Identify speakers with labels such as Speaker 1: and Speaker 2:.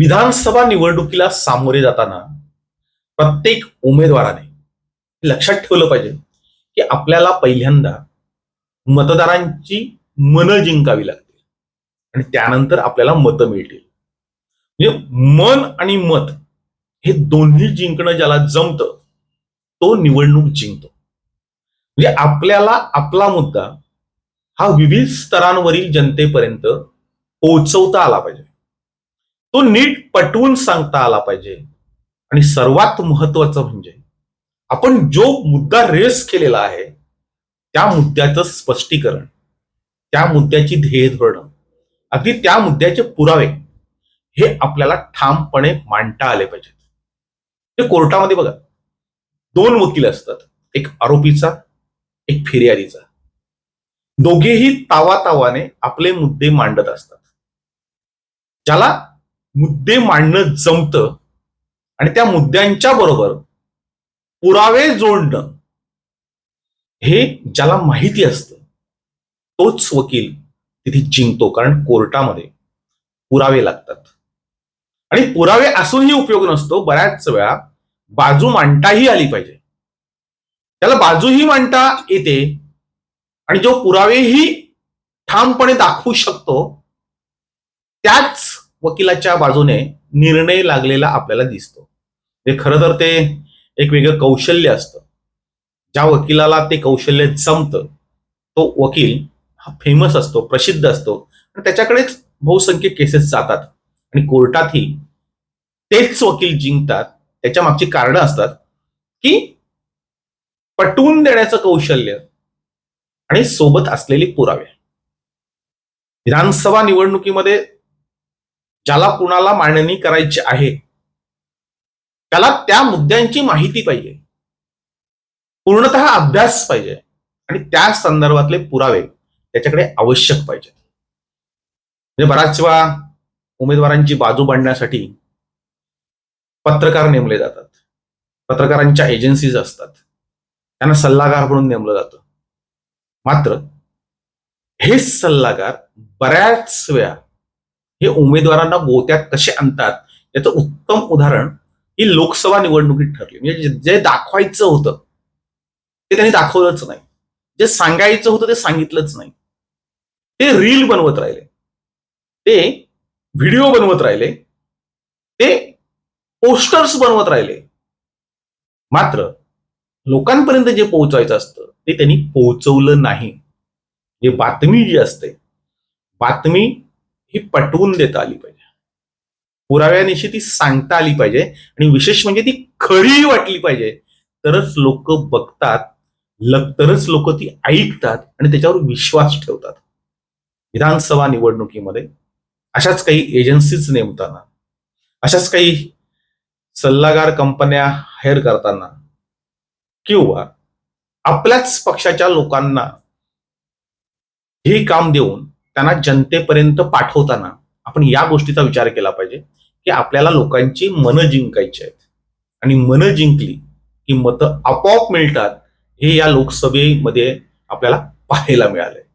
Speaker 1: विधानसभा निवडणुकीला सामोरे जाताना प्रत्येक उमेदवाराने लक्षात ठेवलं पाहिजे की आपल्याला पहिल्यांदा मतदारांची मनं जिंकावी लागतील. आणि त्यानंतर आपल्याला मतं मिळतील. म्हणजे मन आणि मत हे दोन्ही जिंकणं ज्याला जमतं तो निवडणूक जिंकतो. म्हणजे आपल्याला आपला मुद्दा हा विविध स्तरांवरील जनतेपर्यंत पोहोचवता आला पाहिजे. तो नीट पटवून सांगता आला पाहिजे. आणि सर्वात महत्वाचं म्हणजे आपण जो मुद्दा रेस केलेला आहे त्या मुद्द्याचं स्पष्टीकरण त्या मुद्द्याची ध्येय धोरणं अगदी त्या मुद्द्याचे पुरावे हे आपल्याला ठामपणे मांडता आले पाहिजेत. ते कोर्टामध्ये बघा दोन वकील असतात एक आरोपीचा एक फिर्यादीचा. दोघेही तावातावाने आपले मुद्दे मांडत असतात. ज्याला मुद्दे मांडणं जमतं आणि त्या मुद्द्यांच्या बरोबर पुरावे जोडणं हे ज्याला माहिती असतं तोच वकील तिथे जिंकतो. कारण कोर्टामध्ये पुरावे लागतात. आणि पुरावे असूनही उपयोग नसतो. बऱ्याच वेळा बाजू मांडताही आली पाहिजे. त्याला बाजूही मांडता येते आणि जो पुरावेही ठामपणे दाखवू शकतो त्याच वकिलाच्या बाजूने निर्णय लागलेला आपल्याला दिसतो. हे खरं तर ते एक वेगळं कौशल्य असतं. ज्या वकिलाला ते कौशल्य जमतं तो वकील हा फेमस असतो प्रसिद्ध असतो. आणि त्याच्याकडेच बहुसंख्य केसेस जातात. आणि कोर्टातही तेच वकील जिंकतात. त्याच्या मागची कारणं असतात की पटवून देण्याचं कौशल्य आणि सोबत असलेले पुरावे. विधानसभा निवडणुकीमध्ये ज्याला कुणाला मांडणी करायची आहे. त्याला त्या मुद्द्यांची माहिती पाहिजे. पूर्णतः अभ्यास पाहिजे. आणि त्या संदर्भातले पुरावे त्याच्याकडे आवश्यक पाहिजे. म्हणजे बराच वेळा उमेदवारांची बाजू मांडण्यासाठी पत्रकार नेमले जातात. पत्रकारांच्या एजन्सीज असतात. त्यांना सल्लागार म्हणून नेमलं जातं. मात्र हे सल्लागार बऱ्याच वेळा हे उमेदवारांना गोत्यात कसे आणतात याचं उत्तम उदाहरण ही लोकसभा निवडणुकीत ठरली. म्हणजे जे- दाखवायचं होतं ते त्यांनी दाखवलंच नाही. जे सांगायचं होतं ते सांगितलंच नाही. ते रील बनवत राहिले. ते व्हिडिओ बनवत राहिले. ते पोस्टर्स बनवत राहिले. मात्र लोकांपर्यंत जे पोहोचायचं असतं ते त्यांनी पोहोचवलं नाही. जे बातमी जी असते बातमी ही पटवून देता आली पाहिजे. पुराव्यानिशी ती सांगता आली पाहिजे आणि विशेष म्हणजे ती खरी वाटली पाहिजे. तरच लोक बघतात तरच लोक ती ऐकतात आणि त्याच्यावर विश्वास ठेवतात. विधानसभा निवडणुकीमध्ये अशाच काही एजन्सीज नेमताना अशाच काही सल्लागार कंपन्या हायर करताना किंवा आपल्याच पक्षाच्या लोकांना हे काम देऊन त्यांना जनतेपर्यंत पाठवताना आपण या गोष्टीचा विचार केला पाहिजे की आपल्याला लोकांची मनं जिंकायची आहेत. आणि मनं जिंकली की मतं आपोआप मिळतात हे या लोकसभेमध्ये आपल्याला पाहायला मिळाले